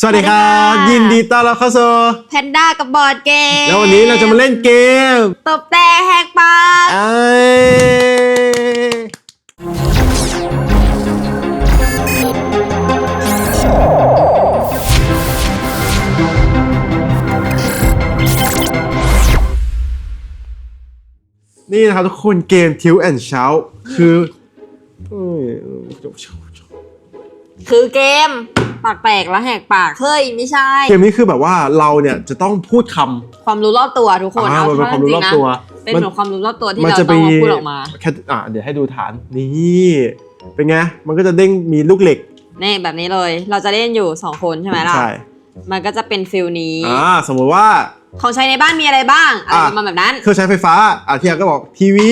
สวัสดีครับ สวัสดีค่ะ ยินดีต้อนรับเข้าสู่แพนด้ากับบอร์ดเกมแล้ววันนี้เราจะมาเล่นเกมตบแต่แหกปากไอ้นี่นะครับทุกคนเกมทิวแอนเช้าคือเอ้ย คือเกมปากแตกแล้วแหกปากเฮ้ยไม่ใช่ เกมนี้คือแบบว่าเราเนี่ยจะต้องพูดคำ ความรู้รอบตัวทุกคนอ่าเอามันเป็นความรู้รอบตัวเป็นเหมือนความรู้รอบตัวที่มันเราจะต้องมีมาพูดออกมาแค่อะเดี๋ยวให้ดูฐานนี่เป็นไงมันก็จะเด้งมีลูกเหล็กนี่แบบนี้เลย เราจะเล่นอยู่2คนใช่ไหมล่ะ ใช่มันก็จะเป็นฟิลนี้ อ่าสมมติว่า ของใช้ในบ้านมีอะไรบ้างอะไรอะ ประมาณแบบนั้น เครื่องใช้ไฟฟ้าอะที่อาก็บอกทีวี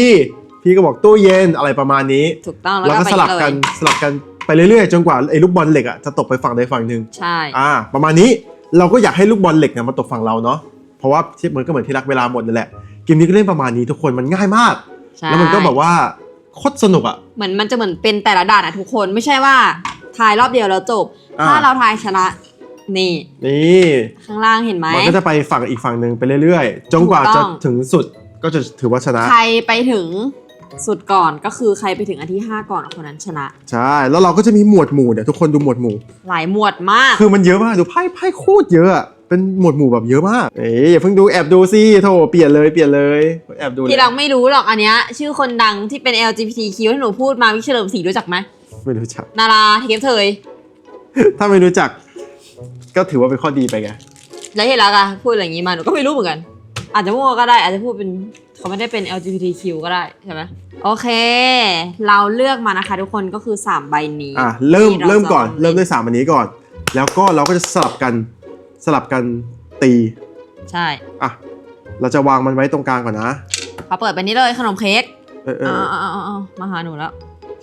พี่ก็บอกตู้เย็นอะไรประมาณนี้ ถูกต้องแล้วแล้วก็ก็ไปสลับเลยกันสลับกัน ไปเรื่อยๆจนกว่าไอ้ลูกบอลเหล็กอะจะตกไปฝั่งใดฝั่งหนึ่งใช่ อ่า ประมาณนี้เราก็อยากให้ลูกบอลเหล็กเนี่ยมาตกฝั่งเราเนาะเพราะว่าที่มันก็เหมือนที่รักเวลาหมดนั่นแหละเกมนี้ก็เล่นประมาณนี้ทุกคนมันง่ายมาก ใช่แล้วมันก็แบบว่าโคตรสนุกอะ เหมือนมันจะเหมือนเป็นแต่ละด่านอะทุกคนไม่ใช่ว่าทายรอบเดียวแล้วจบ อ่า ถ้าเราทายชนะ นี่ นี่ข้างล่างเห็นไหม มันก็จะไปฝั่งอีกฝั่งหนึ่งไปเรื่อยๆจนกว่าถูกต้จะอง ถึงสุดก็จะถือว่าชนะ ใครไปถึง สุดก่อนก็คือใครไปถึงอันที่ 5 ก่อนคนนั้นชนะ ใช่ แล้วเราก็จะมีหมวดหมู่เนี่ยทุกคนดูหมวดหมู่ หลายหมวดมาก คือมันเยอะมากดูไพ่ไพ่โคตรเยอะอะเป็นหมวดหมู่แบบเยอะมาก เอ้ยอย่าเพิ่งดูแอบดูสิโถเปลี่ยนเลยเปลี่ยนเลยแอบดูเลยที่เราไม่รู้หรอกอันเนี้ยชื่อคนดังที่เป็น LGBTQ ที่หนูพูดมาวิกเฉลิมศรีรู้จักไหมไม่รู้จัก นาราเทปเทย ถ้าไม่รู้จัก ก็ถือว่าเป็นข้อดีไปไง แล้วเห็นแล้วอะพูดอะไรอย่างงี้มาหนูก็ไม่รู้เหมือนกัน อาจจะมั่วก็ได้อาจจะพูดเป็น เขาไม่ได้เป็น LGBTQ ก็ได้ใช่ไหมโอเค เราเลือกมานะคะ ทุกคนก็คือ 3 ใบนี้อะเริ่มที่าเริ่มก่อนจะเริ่มด้วยสามอันนี้ก่อน แล้วก็เราก็จะสลับกันสลับกันตี ใช่ อะ เราจะวางมันไว้ตรงกลางก่อนนะขอเปิดไปนี้เลยขนมเค้กเออเออ๋อออ๋ออ๋อมาหาหนูแล้ว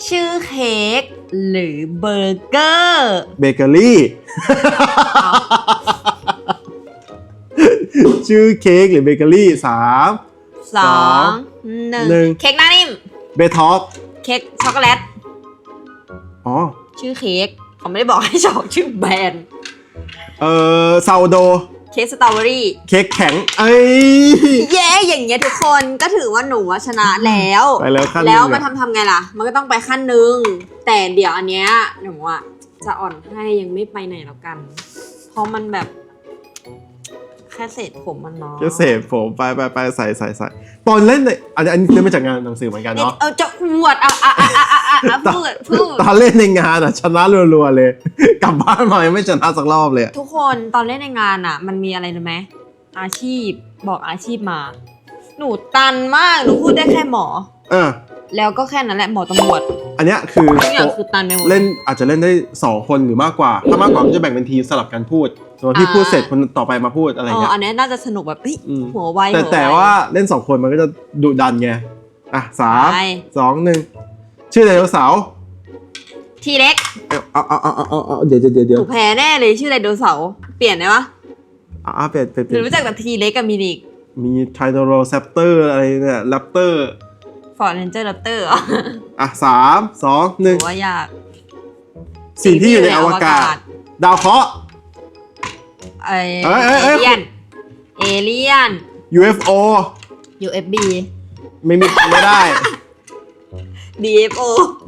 ชื่อเค้กหรือเบอร์เกอร์เบเกอรี่ ชื่อเค้กหรือเบเกอรี่สาม สองหนึ่งหนึ่ง เค้กหน้านิ่ม เบทอปเค้กช็อกโกแลต อ๋อ ชื่อเค้กเขาไม่ได้บอกให้ชอกชื่อแบรนด์ เออซาวโด เค้กสตรอเบอรี่ เค้กแข็ง เอ้ย เย้อย่างเงี้ยทุกคนก็ถือว่าหนูว่าชนะแล้ว ไปแล้วขั้นหแล้นึ่วงมาอะทำทำไงล่ะ มันก็ต้องไปขั้นหนึ่งแต่เดี๋ยวอันเนี้ยหนูอะจะอ่อนให้ยังไม่ไปไหนแล้วกัน เพราะมันแบบแค่เศษผมมันเนาะจะเสพผมไปไปไปใส่ใส่ใส่ตอนเล่นเนี่ยอันนี้อันนี้เล่นมาจากงานหนังสือเหมือนกันเนาะ เอาจะอวดอะอะอะอะอะอะอะพูดพูด ตอนเล่นในงานอะชนะรัวๆเลย กลับบ้านมายังไม่ชนะสักรอบเลยอะทุกคนตอนเล่นในงานอะ มันมีอะไรรู้ไหมอาชีพบอกอาชีพมา หนูตันมากหนูพูดได้แค่หมอเออแล้วก็แค่นั้นแหละหมอตำรวจอันเนี้ยคือทุกอย่างคือตันไปหมด เล่นอาจจะเล่นได้สองคนหรือมากกว่า ถ้ามากกว่าก็จะแบ่งเป็นทีมสลับกันพูดสมมติพี่อ่า พูดเสร็จคนต่อไปมาพูดอะไรอ๋อเงี้ย อันเนี้ยน่าจะสนุกแบบเฮ้ยอืม หัวไวแต่หัไแต่ว่าเล่นสองคนมันก็จะดุดันไงอะสามไป สองหนึ่งชื่อไดโนเสาร์ทีเล็กเอาเอาเอาเอาเอาเอาเดี๋ยวเดี๋ยวเดี๋ยวหเดี๋ยวนูแพ้แน่เลยชื่อไดโนเสาร์เปลี่ยนได้ปะอ่าเปลี่ยนเปลี่ยนหเปลี่นูยนรู้จักแต่ทีเล็กกับมินิกมีไทโดโรแซปเตอร์อะไรเนี่ยแรปเตอร์ ฟอร์เรนเจอร์แรปเตอร์อะสามสองหหนูนึ่งว่ายาก สิ่งที่อยู่ในอวกาศ ดาวเคราะห์เอ้ยเอ้ยเอ้ยเอ้เอยเลียนเอเลียน UFO UFB ไม่มีไม่ได้ DFO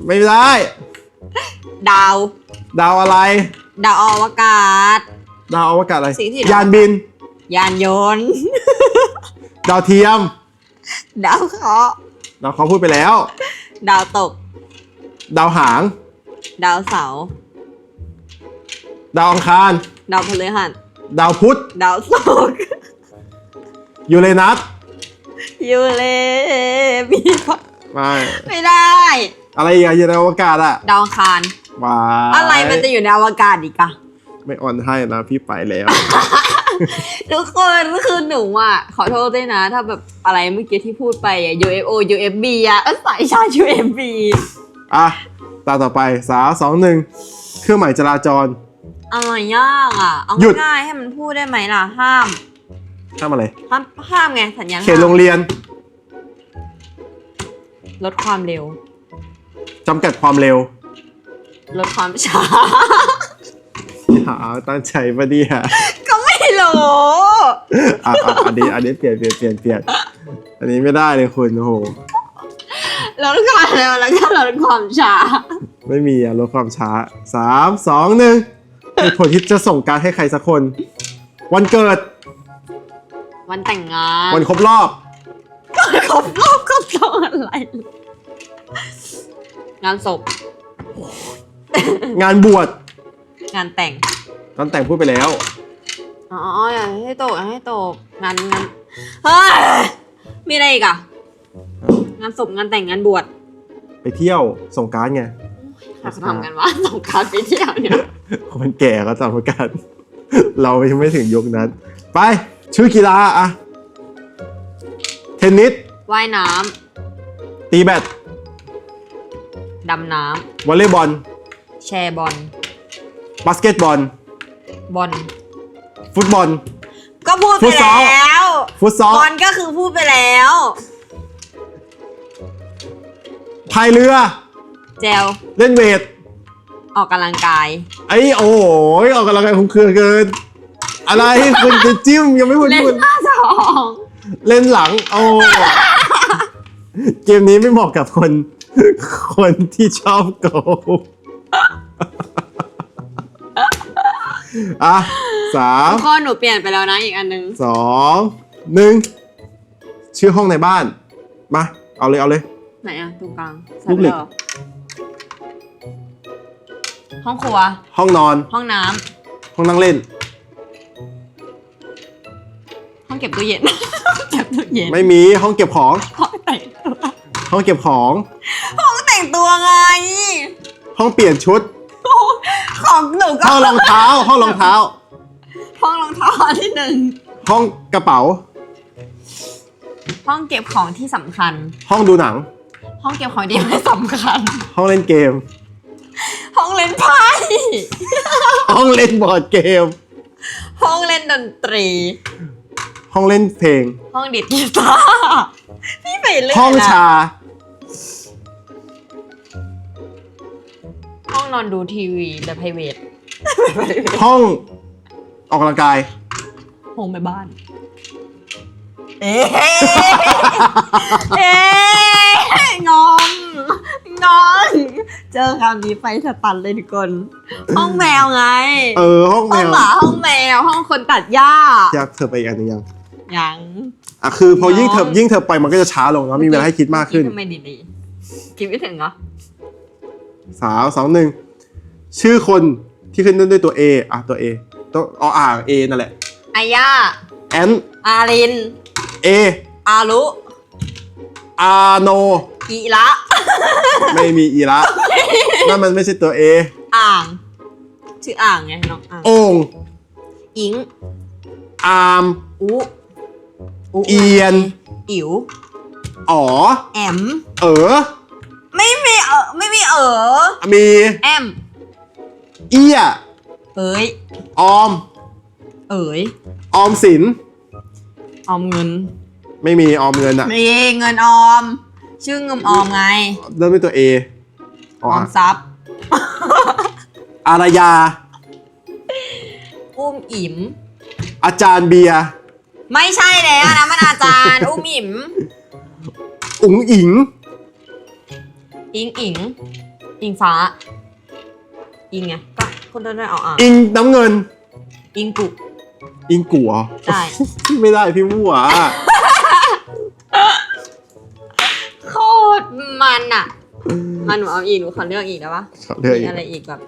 ไม่ได้ ดาว ดาวอะไร ดาวอวกาศ ดาวอวกาศอะไร สิ่งที่อยู่ใน ยานบิน ยานยนต์ ดาวเทียม ดาวเคราะห์ ดาวเขาะห์พูดไปแล้ว ดาวตก ดาวหาง ดาวเสาร์ดาวอังคาร ดาวพฤหัสดาวพุธดาวศุกร์ยูเรนัสยูเรมีปะไม่ไม่ได้ อะไรอีกอะอยู่ในอวกาศอะดาวอังคาร ว้ายอะไรมันจะอยู่ในอวกาศอีกอะไม่ออนให้นะพี่ไปแล้ว ทุกคนคือหนูอะ ขอโทษด้วยนะ ถ้าแบบอะไรเมื่อกี้ที่พูดไปอะ UFO UFB อะเออสายชา UFB อะ ตาต่อไปสามสองหนึ่งเครื่องหมายจราจร อะไรยากอะ เอาหยุด ง่ายๆให้มันพูดได้ไหมล่ะ ห้าม ทำอะไร ห้ามห้ามไงสัญญาณเขตโรงเรียนลดความเร็ว จำกัดความเร็วลดความช้าสาวตั้งใจปะเนี่ย ก็ไม่รู้อะอะอันนี้อันนี้เปลี่ยนเปลี่ยนเปลี่ยนเปลี่ยนอันนี้ไม่ได้เลยคุณโอ้โหลดความเร็วแล้วก็ลดความช้า ไม่มีอะลดความช้าสามสองหนึ่งเหตุผลที่จะส่งการดให้ใครสักคน วันเกิดวันแต่งงานวันครบรอบครบรอบครบรอบอะไร งานศพ งานบวชงานแต่ง ตอนแต่งพูดไปแล้ว อ๋ออย่าให้ตกอย่าให้ตกงานงานเฮ้ยมีอะไรอีกอะงานศพงานแต่งงานบวชไปเที่ยวส่งการ์ดไงใครเขาทำกันวะสงกรารไปเที่ยวเนี่ยคนแก่ก็ทำเหมือนกัน เรายังไม่ถึงยุคนั้น ไป ชื่อกีฬาอะเทนนิส ว่ายน้ตีแบดำดำน้วอลเลย์บอลำแชร์บอล บาสเกตบอล บอล ฟุตบอล ก็พูดฟุไปตซอล แล้วฟุตซอลบอลก็คือพูดไปแล้ว พายเรือ เจลเล่นเวทออกกำลังกาย ไอ้โอ้ยออกกำลังกายคุ้มเครือเกิน อะไรคุณจะจิ้มยังไม่พูดเล่นพูดหน้าสองเล่นหลังโอ้เกมนี้ไม่เหมาะกับคน คนที่ชอบโกงอะ สามทุกคนหนูเปลี่ยนไปแล้วนะอีกอันนึงสองหนึ่งชื่อห้องในบ้าน มา เอาเลยเอาเลย ไหนอะตรงกลางลูกเหล็กใส่ไปแวห้องครัว ห้องนอน ห้องน้ห้องนั่งเล่นำห้องเก็บตู้เย็น เก็บตู้เย็นไม่มีห้องเก็บของ ห้องแต่งตัวห้องเก็บของ ห้องแต่งตัวไง ห้องเปลี่ยนชุด ของหนูก็ห้องรองเท้า ห้องรองเท้า ห้องรองเท้าอันที่หนึ่งห้องกระเป๋า ห้องเก็บของที่สำคัญ ห้องดูหนัง ห้องเก็บของที่ไม่สำคัญ ห้องเล่นเกม ห้องเล่นไพ่ห้องเล่นบอร์ดเกม ห้องเล่นดนตรี ห้องเล่นเพลง ห้องดิดกีตาร์พี่ไปเล่นห้องนะชา ห้องนอนดูทีวีแบบ private ห้อง ออกกำลังกายห้องแม่บ้าน เอ๊ะเอ๊ะงงงงเจอคำนี้ไฟสตันเลยทุกคน ห้องแมวไง เออ ห้องแมห้องวหมาห้องแมว ห้องคนตัดหญ้า อยากเธอไปอีกอันหนึงยังยัง อะคือพอยิ่งเธอน้องยิ่งเธอไปมันก็จะช้าลงเนาะมีเวลาให้คิดมากขึ้น ทำไมดีๆคิดไม่ถึงเหรอ สามสองหนึ่งชื่อคนที่ขึ้นต้นด้วยตัว A อะตัว A ตัวออ่าง A นั่นแหละอาย่าแอนอาริน A อารุอาโน อีละไม่มีอีละนั่นมันไม่ใช่ตัว A อ่าง ชื่ออ่างไงน้องอ่างโอ่งอิงอาร์มอุอุเอียน อิ๋วอ๋อ แอม เออ ไม่มีเออไม่มีเออมี แอม เอี้ย เอ้ย ออม เอ๋ย ออมสิน ออมเงินไม่มีออมเงินอะมีเงินออม ชื่อเงินออมไง เริ่มด้วยตัว A ออมทรัพย์ อารยา อุ้มอิ๋ม อาจารย์เบียร์ไม่ใช่แล้วนะมันอาจารย์ อุ้มอิ๋ม อุ๋งอิง อิงอิง อิงฟ้า อิงไงก็ คนเดินด้วยเอาอ่างอิงน้ำเงิน อิงกุ อิงกัวใช่ไม่ได้พี่มั่วอะโคตรมันอะมันหนูเอาอีกหนูขอเลือกอีกได้ปะเขาเลือกมีอีกอะไรอีกแบบ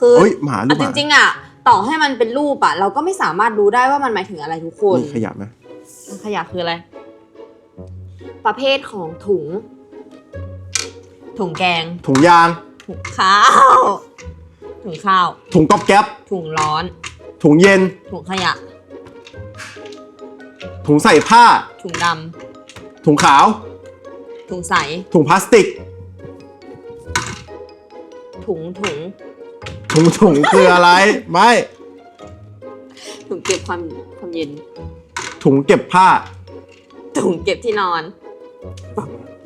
คือเฮ้ยหมาลูอะกหจมาริงๆอะ ต่อให้มันเป็นรูปอะ เราก็ไม่สามารถรู้ได้ว่ามันหมายถึงอะไรทุกคน มีขยะไหมขยะคืออะไร ประเภทของถุง ถุงแกงถุงยางถุงข้าว ถุงข้าว ถุงก๊อบแก๊บ ถุงร้อน ถุงเย็น ถุงขยะ ถุงใส่ผ้า ถุงด ถุงขาว ำถุงใส ถุงพลาสติก ถุงถุง ถุงถุงคืออะไร ไม่ ถุงเก็บความความเย็น ถุงเก็บผ้า ถุงเก็บที่นอน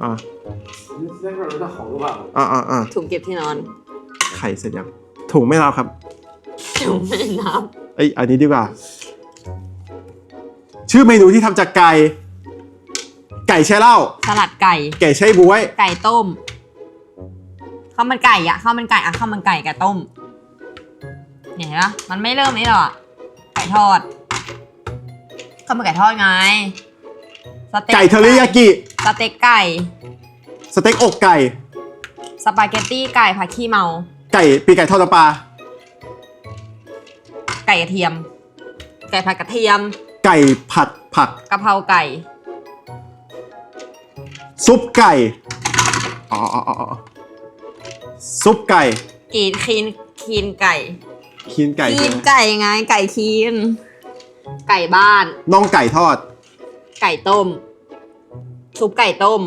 อ่า 你那边有点好多吧？ อ่าอ่าอ่า ถุงเก็บที่นอน ไข่เสร็จยัง ถุงไม่รับครับจุ่มแม่น้เอ้ยอันนี้ดีกว่า ชื่อเมนูที่ทำจากไก่ ไก่แช่เหล้าำสลัดไก่ ไก่แช่บวย ไก่ต้ม ข้าวมันไก่อะข้าวมันไก่อะข้าวมันไก่ไก่ต้มเนี่ยเห็นปะมันไม่เริ่มนี่หรอกไก่ทอด ข้าวมันไก่ทอดไง สเต็กไก่เทอริยากิ สเต็กไก่ สเต็กอกไก่ สปาเกตตี้ไก่ผัดขี้เมา ไก่ปีกไก่ทอดน้ำปลาไก่กระเทียม ไก่ผัดกระเทียมไก่ผัดผักกะเพราไก่ ซุปไก่อ๋ออ๋ออ๋ออ๋อซุปไก่กีนคีนคีนไก่คีนไก่คีใช่นไหมไก่ไงไก่คีน ไก่บ้าน น่องไก่ทอด ไก่ต้ม ซุปไก่ต้ม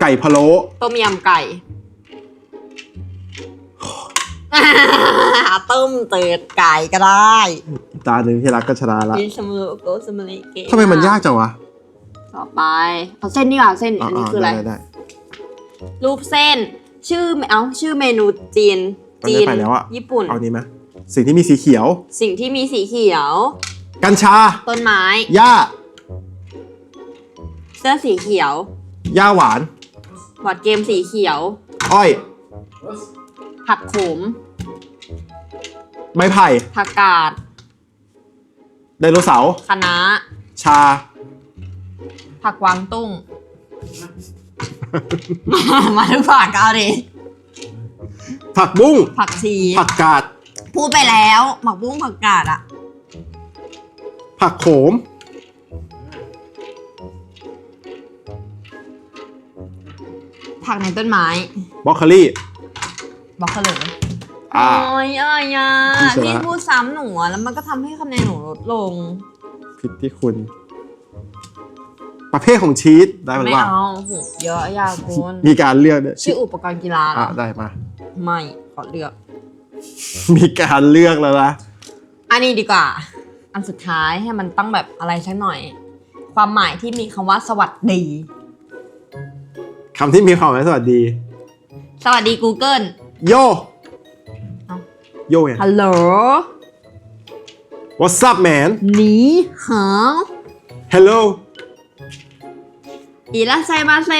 ไก่พะโล้ต้มยำไก่ ต้มเติดไก่ก็ได้ตาหนึ่งที่รักก็ชนะละกินสมุโกสมุริเกะทำไมมันยากจังวะต่อไป เอาเส้นนี่ก่อนเส้นอันนี้คืออะไรได้ได้รูปเส้น ชื่อเอ้าชื่อเมนูจีนมันจีจะนไปแล้วอะญี่ปุ่น เอานี้ไหมสิ่งที่มีสีเขียว สิ่งที่มีสีเขียว กัญชาต้นไม้ หญ้าเสื้อสีเขียว หญ้าหวาน บอร์ดเกมสีเขียว อ้อย ผักโขม ไม้ไผ่ผักกาดไดโนเสาร์คะน้าชา ผักกวางตุ้ง มาทุกผักเอาดิผักบุ้ง ผักชี ผักกาด พูดไปแล้วผักบุ้งผักกาดอะผักโขม ผักในต้นไม้บรอกโคลี่บอกเขาเลยอ่าโอ้ยอะไรอะพี่ชนะพี่พูดซ้ำหนูอะแล้วมันก็ทำให้คะแนนหนูลดลง ผิดที่คุณ ประเภทของชีสได้ไหมไม่ว่า เอาโหเยอะอยากคุณ มีการเลือกเนี่ยชื่ออุปกรณ์กีฬาเหรอะอได้มา ไม่ขอเลือก มีการเลือกแล้วนะอันนี้ดีกว่า อันสุดท้ายให้มันต้องแบบอะไรสักหน่อย ความหมายที่มีคำว่าสวัสดี คำที่มีความหมายสวัสดี สวัสดี Google โย เอ้า โยไง ฮัลโหล What's up man หนีหา Hello อีลาไซมาเซ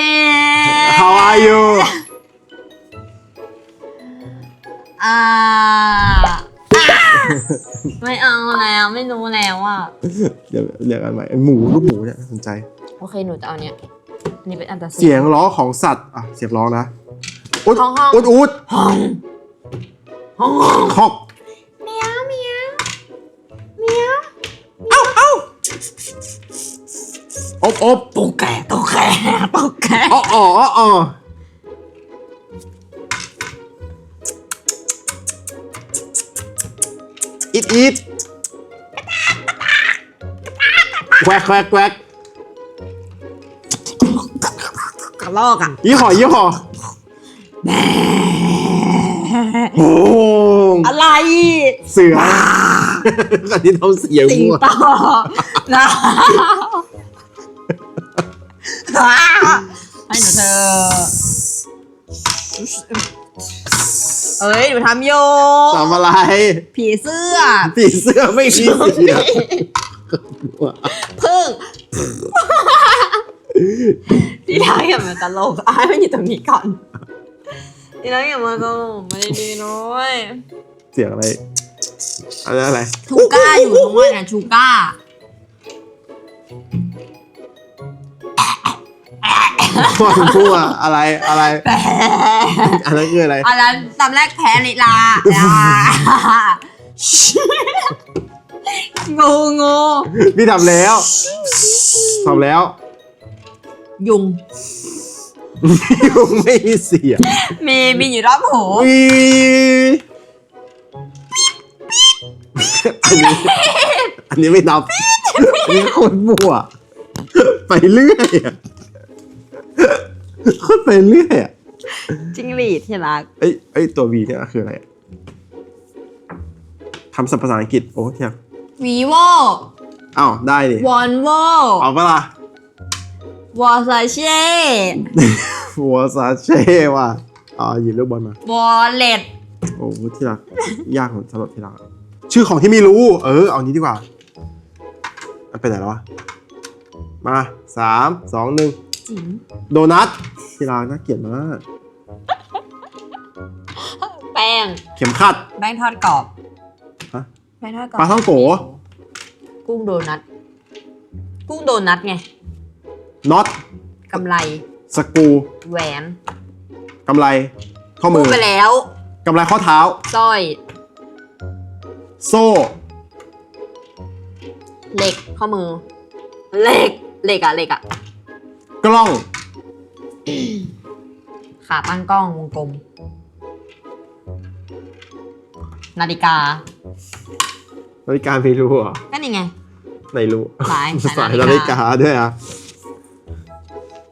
How are you อ่าอ่าไม่เอาแล้วไม่รู้แล้วอะ เดี๋ยวเรียกกันใหม่หมูลูกหมูเนี่ยน่าสนใจ โอเค หนูจะเอาเนี่ยอั นนี้เป็นอันตรเสียงร้องของสัตว์อะเสียงร้องนะอุดห้องห้องอุดอุดห้องห้องห้องคอกเมียวเมียวเมียวอบอบตุ๊กแกตุ๊กแกตุ๊กแกอ๋ออ๋ออ๋ออ๋ออิดอิดแควกแควกแควก ลอกอะยี่ห้อยี่ห้อโอ้โหอะไรเสืออันนี้ทำเสียงสิงมั่วโตนะให้หนูเธอ เอ้ยหนูทำโยทำอะไร ผีเสื้อ ผีเสื้อไม่มีเสียงพึ่ง ที่รักอย่ามาตลกอ้ายมันอยู่ตรงนี้ก่อนที่รักอย่ามาตลกไม่ได้ดีน้อยเสียงอะไรอะไรอะไรชูก้าอยู่ตรงนั้นนะชูก้าคนพูดอะไรอะไรแปะอันนั้นคืออะไรอันนั้นตอนแรกแพ้ลิลาลางูงูพี่ทำแล้วทำแล้ว ยุง ยุงไม่มีเสียงมีมีอยู่รอบหูวีอันนี้อันนี้ไม่นับอันนี้คนมั่วไปเรื่อยอะคนไปเรื่อยอะจิ้งหรีดที่รักเอ้ยเอ้ยตัววีเนี่ยคืออะไรอะทำสัมภาษาอังกฤษโอ้เทียบวีโวอ้าวได้ดิวอนโวเอาปะล่ะ วอซาเช่หัวซาเช่ว่ะอ่าหยิบลูกบอลมา วอลเล็ตโอ้ที่รัก ยากสำหรับที่รักอะชื่อของที่ไม่รู้ เออ เอานี้ดีกว่าเอาไปไหนแล้ววะ มาสามสองหนึ่งจิ๋มโดนัทที่รักน่าเกลียดมากแป้งเข็มขัด แป้งทอดกรอบฮะแป้งทอดกรอบปลาท่องโก กุ้งโดนัท กุ้งโดนัทไง น็อตกำไร สกรูแหวนกำไร ข้อมืพูอดไปแล้วกำไรข้อเท้า สร้อย โซ่ เหล็ก ข้อมือ เหล็ก เหล็กอะเหล็กอะกล้อง ขาตั้งกล้องวงกลม นาฬิกา นาฬิกาไม่รู้เหรอะก็นี่ไง ไม่รู้ สายสายนาฬิกาด้วยอะ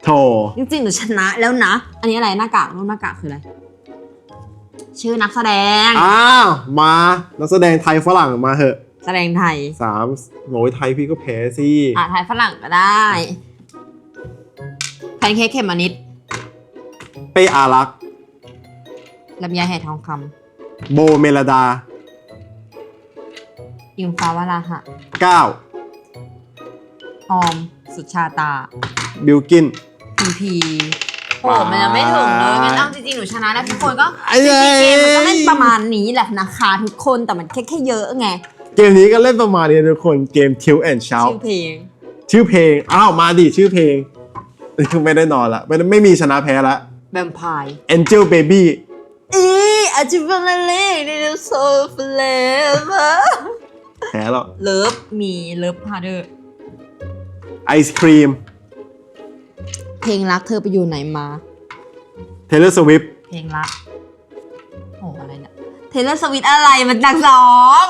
โถจริงๆหนูชนะแล้วนะ อันนี้อะไรหน้ากากรูปหน้ากากคืออะไร ชื่อนักแสดง อ้าวมานักแสดงไทยฝรั่งมาเหอะแสดงไทย สามโอ้ยไทยพี่ก็แพ้สิอ่าไทยฝรั่งก็ได้แพนเค้กเขมมานิดเป้อารักษ์ลำไยไหทองคโบเมลดาำอิงฟ้าวราหะก้าวออม สุชาตา บิลกิน พีพีโอ้มันยังไม่ถึงเลยงั้นเอาจริงๆหนูชนะแล้วทุกคนก็ไอ้จเอ้ยริงๆเกมมันก็เล่นประมาณนี้แหละนะคะทุกคนแต่มันแค่แค่เยอะไง เกมนี้ก็เล่นประมาณนี้ทุกคนเกม Tilt and ชื่ Shout อเพลง ชื่อเพลง อ้าว มาดิชื่อเพลงไม่ได้นอนละไม่ได้ไม่มีชนะแพ้ละแบมพาย Angel Baby อีอาจิบันเล่ในเดโซฟเลเวอร์แพ้แล้วเลิฟมีเลิฟพาเดอร์ไอศครีม เพลงรักเธอไปอยู่ไหนมา Taylor Swift เพลงรักโอ้อะไรเนี่ยเทเลสวิตอะไรมันดังสอง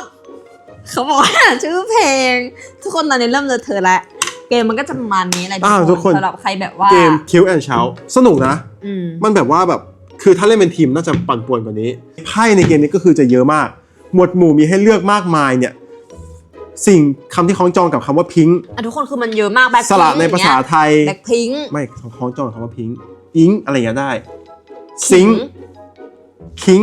เขาบอกว่าชื่อเพลง ทุกคนตอนนี้เริ่มเลอะเธอะแล้วเกมมันก็จะประมาณนี้แหละอ้าวทุกคนสำหรับใครแบบว่าเกม Tilt and Shout สนุกนะ อืมมันแบบว่าแบบคือถ้าเล่นเป็นทีมน่าจะปั่นป่วนกว่านี้ไพ่ในเกมนี้ก็คือจะเยอะมาก หมวดหมู่มีให้เลือกมากมายเนี่ย สิ่งคำที่คล้องจองกับคำว่าพิงอะทุกคนคือมันเยอะมากแบ็คสระในภาษาไทย แบ็คพิง ไม่คล้องจองกับคำว่าพิงอิงอะไรอย่างเงี้ยได้ซิงคิง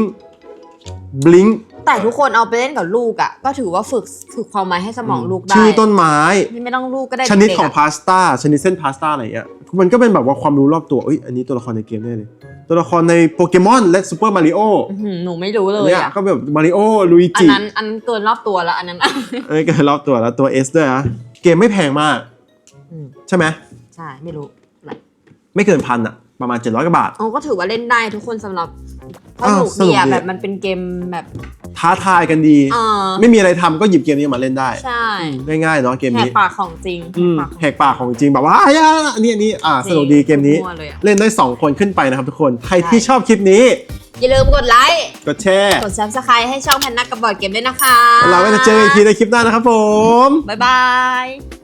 บลิงแต่ทุกคนเอาไปเล่นกับลูกอะ ก็ถือว่าฝึกฝึกความหมายให้สมองลูกได้ชื่อต้นไม้ นี่ไม่ต้องลูกก็ได้ชนิดเกๆของอะพาสต้าชนิดเส้นพาสต้าอะไรอย่างเงี้ยมันก็เป็นแบบว่าความรู้รอบตัวเอ้ยอันนี้ตัวละครในเกมแน่เลย ตัวละครในโปเกมอนและซูเปอร์มาริโออื้อหือหนูไม่รู้เลยเนี่ยอะก็แบบมาริโอลุยอันจินั้นอันนั้นเกินรอบตัวแล้วอันนั้น เอ้ยก็รอบตัวแล้วตัว S ด้วยนะเกมไม่แพงมาก อืม ใช่ไหมใช่ไม่รู้อะไรไม่เกินพันอะประมาณ 700กว่าบาทโอ้ก็ถือว่าเล่นได้ทุกคนสำหรับสอ้าวนุกสนุดีกอะดี แบบมันเป็นเกมแบบ ท้าทายกันดี เออไม่มีอะไรทำก็หยิบเกมนี้มาเล่นได้ใช่ง่ายๆเนาะเกมแหกนี้ปากของจริงอืมปากแหกปากของจริงแบบว่าอะอะอันนี้อันนี้อ่าสนุกดีเกมนี้มั่วเลยอะ เล่นได้ 2 คนขึ้นไปนะครับทุกคน ใครใช่ที่ชอบคลิปนี้อย่าลืมกดไลค์ กดแชร์กด subscribe ให้ช่องแพนนักกับบอร์ดเกมด้วยนะคะเราไว้จะเจอกันอีกทีในคลิปหน้านะครับผม บ๊ายบาย